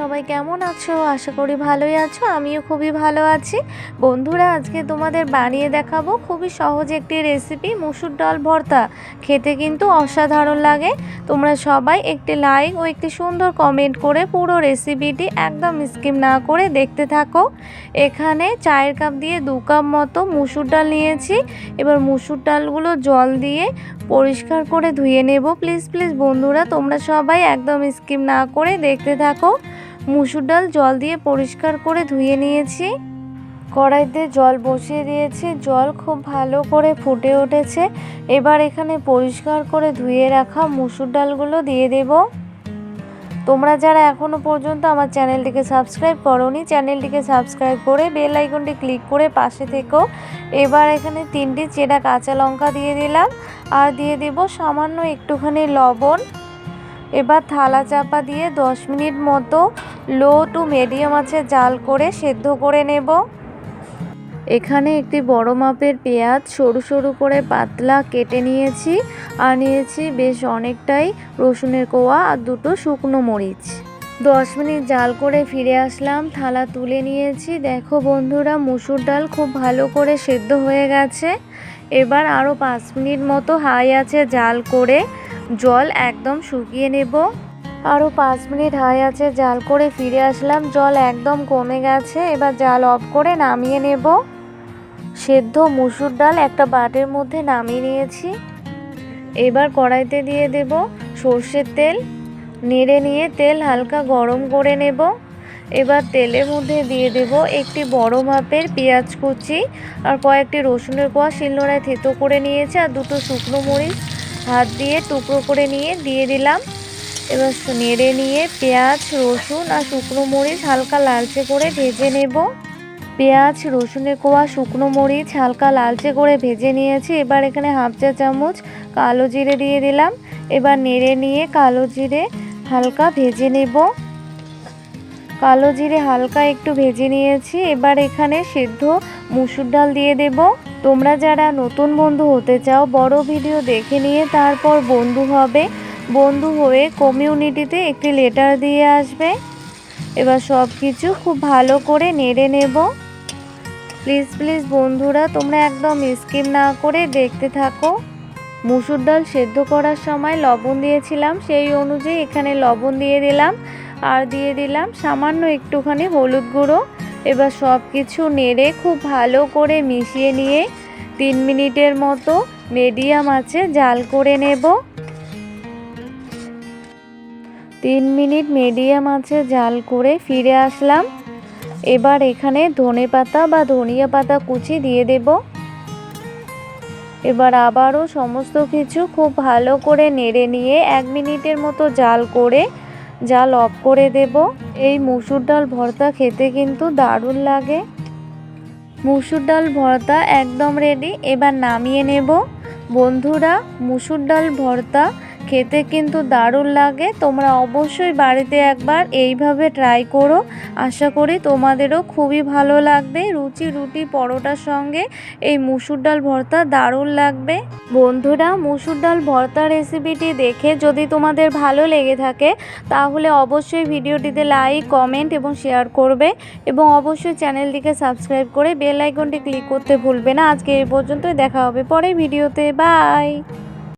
সবাই কেমন আছো? আশা করি ভালোই আছো, আমিও খুবই ভালো আছি। বন্ধুরা, আজকে তোমাদের বানিয়ে দেখাবো খুবই সহজ একটি রেসিপি মুসুর ডাল ভর্তা। খেতে কিন্তু অসাধারণ লাগে। তোমরা সবাই একটি লাইক ও একটি সুন্দর কমেন্ট করে পুরো রেসিপিটি একদম স্কিম না করে দেখতে থাকো। এখানে চায়ের কাপ দিয়ে দু কাপ মতো মুসুর ডাল নিয়েছি। এবার মুসুর ডালগুলো জল দিয়ে পরিষ্কার করে ধুয়ে নেব। প্লিজ প্লিজ বন্ধুরা, তোমরা সবাই একদম স্কিম না করে দেখতে থাকো। মুসুর ডাল জল দিয়ে পরিষ্কার করে ধুয়ে নিয়েছি। কড়াইতে জল বসিয়ে দিয়েছি। জল খুব ভালো করে ফুটে উঠেছে। এবার এখানে পরিষ্কার করে ধুয়ে রাখা মুসুর ডালগুলো দিয়ে দেব। তোমরা যারা এখনও পর্যন্ত আমার চ্যানেলটিকে সাবস্ক্রাইব করোনি, চ্যানেলটিকে সাবস্ক্রাইব করে বেল আইকনটি ক্লিক করে পাশে থেকো। এবার এখানে তিনটি চেরা কাঁচা লঙ্কা দিয়ে দিলাম। আর দিয়ে দেব সামান্য একটুখানি লবণ। এবার থালা চাপা দিয়ে দশ মিনিট মতো লো টু মিডিয়াম আছে জাল করে সেদ্ধ করে নেব। এখানে একটি বড় মাপের পেঁয়াজ সরু সরু করে পাতলা কেটে নিয়েছি আর নিয়েছি বেশ অনেকটাই রসুনের কোয়া আর দুটো শুকনো মরিচ। দশ মিনিট জাল করে ফিরে আসলাম, থালা তুলে নিয়েছি। দেখো বন্ধুরা, মুসুর ডাল খুব ভালো করে সেদ্ধ হয়ে গেছে। এবার আরও পাঁচ মিনিট মতো হাই আছে জাল করে জল একদম শুকিয়ে নেব। আরও পাঁচ মিনিট হাই আছে, জাল করে ফিরে আসলাম। জল একদম কমে গেছে, এবার জাল অফ করে নামিয়ে নেব। সেদ্ধ মুসুর ডাল একটা বাটের মধ্যে নামিয়ে নিয়েছি। এবার কড়াইতে দিয়ে দেব সর্ষের তেল। নেড়ে নিয়ে তেল হালকা গরম করে নেব। এবার তেলের মধ্যে দিয়ে দেব একটি বড় মাপের পেঁয়াজ কুচি আর কয়েকটি রসুনের কোয়া শিলনোড়ায় থেতো করে নিয়েছে আর দুটো শুকনো মরিচ। হাত দিয়ে টুকরো করে নিয়ে দিয়ে দিলাম। এবার নেড়ে নিয়ে পেঁয়াজ, রসুন আর শুকনো মরিচ হালকা লালচে করে ভেজে নেব। পেঁয়াজ, রসুনের কোয়া, শুকনো মরিচ হালকা লালচে করে ভেজে নিয়েছি। এবার এখানে হাফ চা চামচ কালো জিরে দিয়ে দিলাম। এবার নেড়ে নিয়ে কালো জিরে হালকা ভেজে নেব। কালো জিরে হালকা একটু ভেজে নিয়েছি। এবার এখানে সেদ্ধ মুসুর ডাল দিয়ে দেব। তোমরা যারা নতুন বন্ধু হতে চাও, বড় ভিডিও দেখে নিয়ে তারপর বন্ধু হবে। বন্ধু হয়ে কমিউনিটিতে একটি লেটার দিয়ে আসবে। এবার সব কিছু খুব ভালো করে নেড়ে নেব। প্লিজ প্লিজ বন্ধুরা, তোমরা একদম স্কিপ না করে দেখতে থাকো। মুসুর ডাল সেদ্ধ করার সময় লবণ দিয়েছিলাম, সেই অনুযায়ী এখানে লবণ দিয়ে দিলাম। আর দিয়ে দিলাম সামান্য একটুখানি হলুদ গুঁড়ো। এবার সব কিছু নেড়ে খুব ভালো করে মিশিয়ে নিয়ে তিন মিনিটের মতো মিডিয়াম আছে, জাল করে নেব। তিন মিনিট মিডিয়াম আছে, জাল করে ফিরে আসলাম। এবার এখানে ধনে পাতা বা ধনিয়া পাতা কুচি দিয়ে দেব। এবার আবারও সমস্ত কিছু খুব ভালো করে নেড়ে নিয়ে এক মিনিটের মতো জাল করে জাল অফ করে দেব। এই মুসুর ডাল ভর্তা খেতে কিন্তু দারুণ লাগে। মুসুর ডাল ভর্তা একদম রেডি এবার নামিয়ে নেব। বন্ধুরা, মুসুর ডাল ভর্তা খেতে কিন্তু দারুণ লাগে। তোমরা অবশ্যই বাড়িতে একবার এইভাবে ট্রাই করো। আশা করি তোমাদেরও খুবই ভালো লাগবে। রুচি রুটি পরোটার সঙ্গে এই মুসুর ডাল ভর্তা দারুণ লাগবে। বন্ধুরা, মুসুর ডাল ভর্তা রেসিপিটি দেখে যদি তোমাদের ভালো লেগে থাকে, তাহলে অবশ্যই ভিডিওটিতে লাইক কমেন্ট এবং শেয়ার করবে এবং অবশ্যই চ্যানেলটিকে সাবস্ক্রাইব করে বেল আইকনটি ক্লিক করতে ভুলবে না। আজকে এই পর্যন্তই। দেখা হবে পরে ভিডিওতে। বাই